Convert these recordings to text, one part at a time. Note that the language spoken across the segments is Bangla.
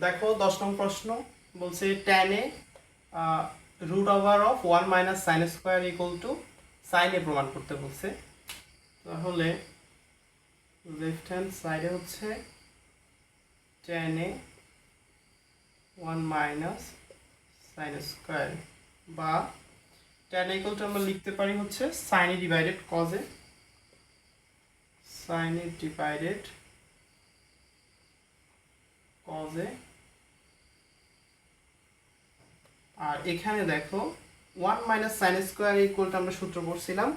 দেখো, দশ নম্বর প্রশ্ন বলছে টেনে root over of one minus sine square equal to সাইনে প্রমাণ করতে বলছে। তাহলে লেফট হ্যান্ড সাইডে হচ্ছে টেনে ওয়ান মাইনাস সাইন স্কোয়ার বা টেন ইকুয়াল টু আমরা লিখতে পারি হচ্ছে সাইনে ডিভাইডেড কজে সাইনে ডিভাইডেড কজে আর এখানে দেখো ওয়ান মাইনাস সাইন স্কোয়ার ইকুয়ালটা আমরা সূত্র পড়ছিলাম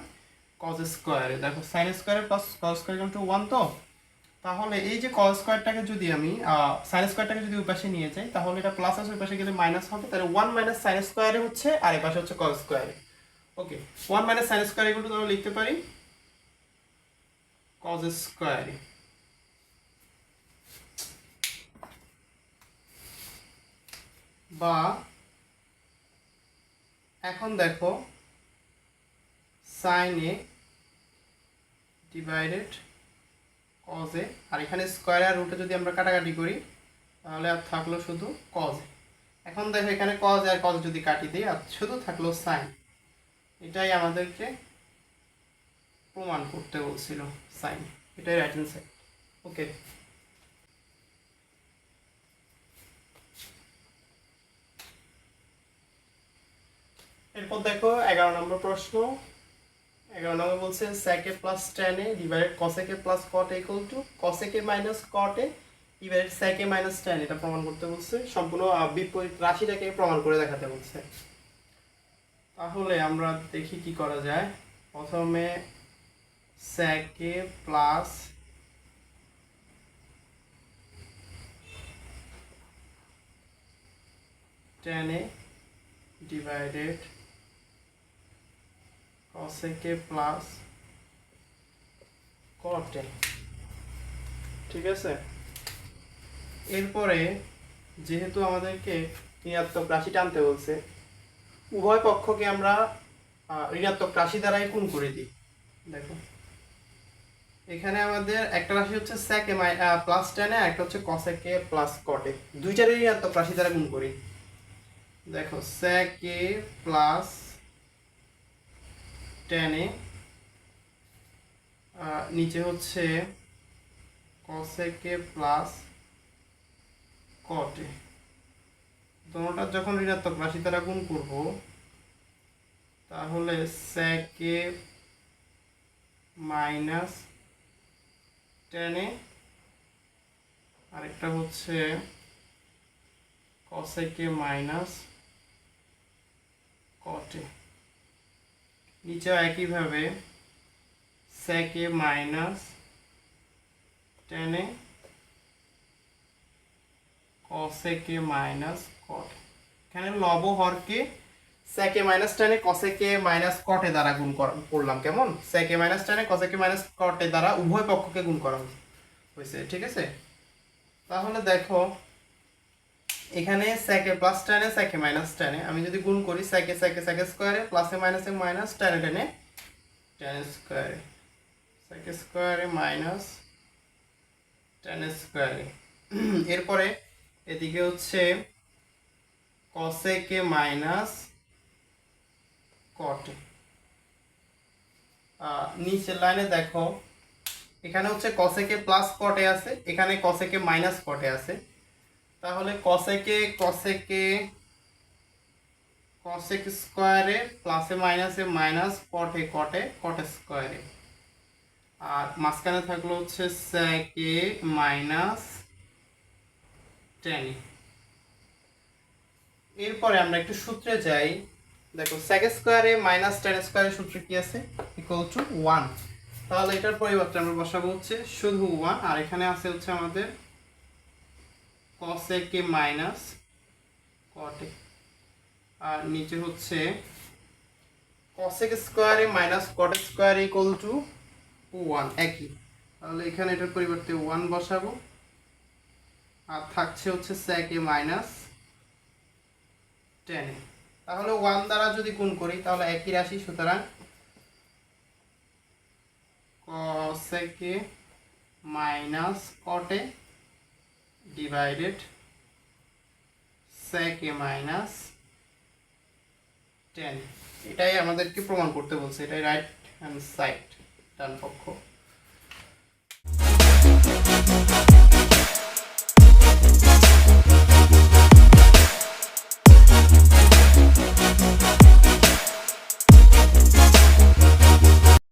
কজ স্কোয়ারে দেখো সাইন স্কোয়ারে plus cos square equal to one তো? তাহলে এই যে কজ স্কোয়ারটাকে যদি আমি সাইন স্কোয়ারটাকে যদি ওই পাশে নিয়ে যাই, তাহলে এটা প্লাস আছে ওই পাশে গেলে মাইনাস হবে। তাহলে ওয়ান মাইনাস সাইন স্কোয়ারে হচ্ছে, আর এই পাশে হচ্ছে কজ স্কোয়ারে okay one minus sine square equal to তাহলে লিখতে পারি কজ স্কোয়ারে বা এখন দেখো সাইনে ডিভাইডেড কজে আর এখানে স্কোয়ার আর রুটে যদি আমরা কাটাকাটি করি, তাহলে আর থাকল শুধু কজ এখন দেখো এখানে কজ আর কজ যদি কাটি দিই, আর শুধু থাকল সাইন এটাই আমাদেরকে প্রমাণ করতে বলছিল সাইন এটাই রাইট হ্যান্ড সাইড ওকে এরপর দেখো এগারো নম্বর প্রশ্ন। এগারো নম্বর বলছে স্যাকে প্লাস টেনে ডিভাইডেড কসেকে প্লাস কট ইকুয়াল টু কসেকে মাইনাস কটে ডিভাইডেড স্যাকে মাইনাস টেন এটা প্রমাণ করতে বলছে। সম্পূর্ণ বিপরীত রাশিটাকে প্রমাণ করে দেখাতে বলছে। তাহলে আমরা দেখি কি করা যায়। প্রথমে স্যাকে প্লাস টেনে ডিভাইডেড কসেকে প্লাস কটে ঠিক আছে? এরপরে যেহেতু আমাদেরকে ঋণাত্মক রাশি টানতে বলছে, উভয় পক্ষকে আমরা ঋণাত্মক রাশি দ্বারাই গুণ করে দিই। দেখো। এখানে আমাদের একটা রাশি হচ্ছে স্যাকে প্লাস টেনে একটা হচ্ছে কসেকে প্লাস কটে দুইটারই ঋণাত্মক রাশি দ্বারা গুণ করি। দেখো স্যাকে প্লাস টেনে নিচে হচ্ছে কসেকে প্লাস কটে দোনোটা যখন ঋণাত্মক রাশি দ্বারা গুণ করব, তাহলে স্যাকে মাইনাস টেনে আরেকটা হচ্ছে কসেকে মাইনাস কটে নিচে একইভাবে স্যাকে মাইনাস টেনে কসেকে মাইনাস কট এখানে লব হরকে স্যাকে মাইনাস টেনে কসেকে মাইনাস কটে দ্বারা গুণ করা- করলাম, কেমন? স্যাকে মাইনাস টেনে কসেকে মাইনাস কটে দ্বারা উভয় পক্ষকে গুণ করা হয়েছে, ঠিক আছে? তাহলে দেখো এখানে স্যাকে প্লাস টেনে স্যাকে মাইনাস টেনে আমি যদি গুণ করি স্যাকে স্যাকে স্যাকে স্কোয়ারে প্লাসে মাইনাসে মাইনাস টেনে টেনে টেন স্কোয়ারে স্যাকে স্কোয়ারে মাইনাস টেন স্কোয়ারে এরপরে এদিকে হচ্ছে কসেকে মাইনাস কটে নিচের লাইনে দেখো, এখানে হচ্ছে কসেকে প্লাস কটে আছে, এখানে কসেকে মাইনাস কটে আছে। তাহলে কসেকে কসেকে কসেক স্কোয়ারে প্লাসে মাইনাসে মাইনাস কটে কটে কটে স্কোয়ারে আর মাঝখানে থাকল হচ্ছে স্যাকে মাইনাস টেন এরপরে আমরা একটু সূত্রে যাই। দেখো স্যাক স্কোয়ারে মাইনাস টেন স্কোয়ারের সূত্র কি আছে? ইকুয়াল টু ওয়ান তাহলে এটার পরিবর্তে আমরা বসাবো হচ্ছে শুধু ওয়ান আর এখানে আছে হচ্ছে আমাদের কসেকে মাইনাস কটে আর নিচে হচ্ছে কসেক স্কোয়ারে minus cot square equal to one একই। তাহলে এখানে এটার পরিবর্তে ওয়ান বসাবো। আর থাকছে হচ্ছে স্যাকে মাইনাস টেনে তাহলে ওয়ান দ্বারা যদি গুণ করি, তাহলে একই রাশি, সুতরাং কসেকে মাইনাস কটে divided sec a minus 10 এটাই আমাদেরকে প্রমাণ করতে বলছে, এটাই রাইট হ্যান্ড সাইড ডান পক্ষ।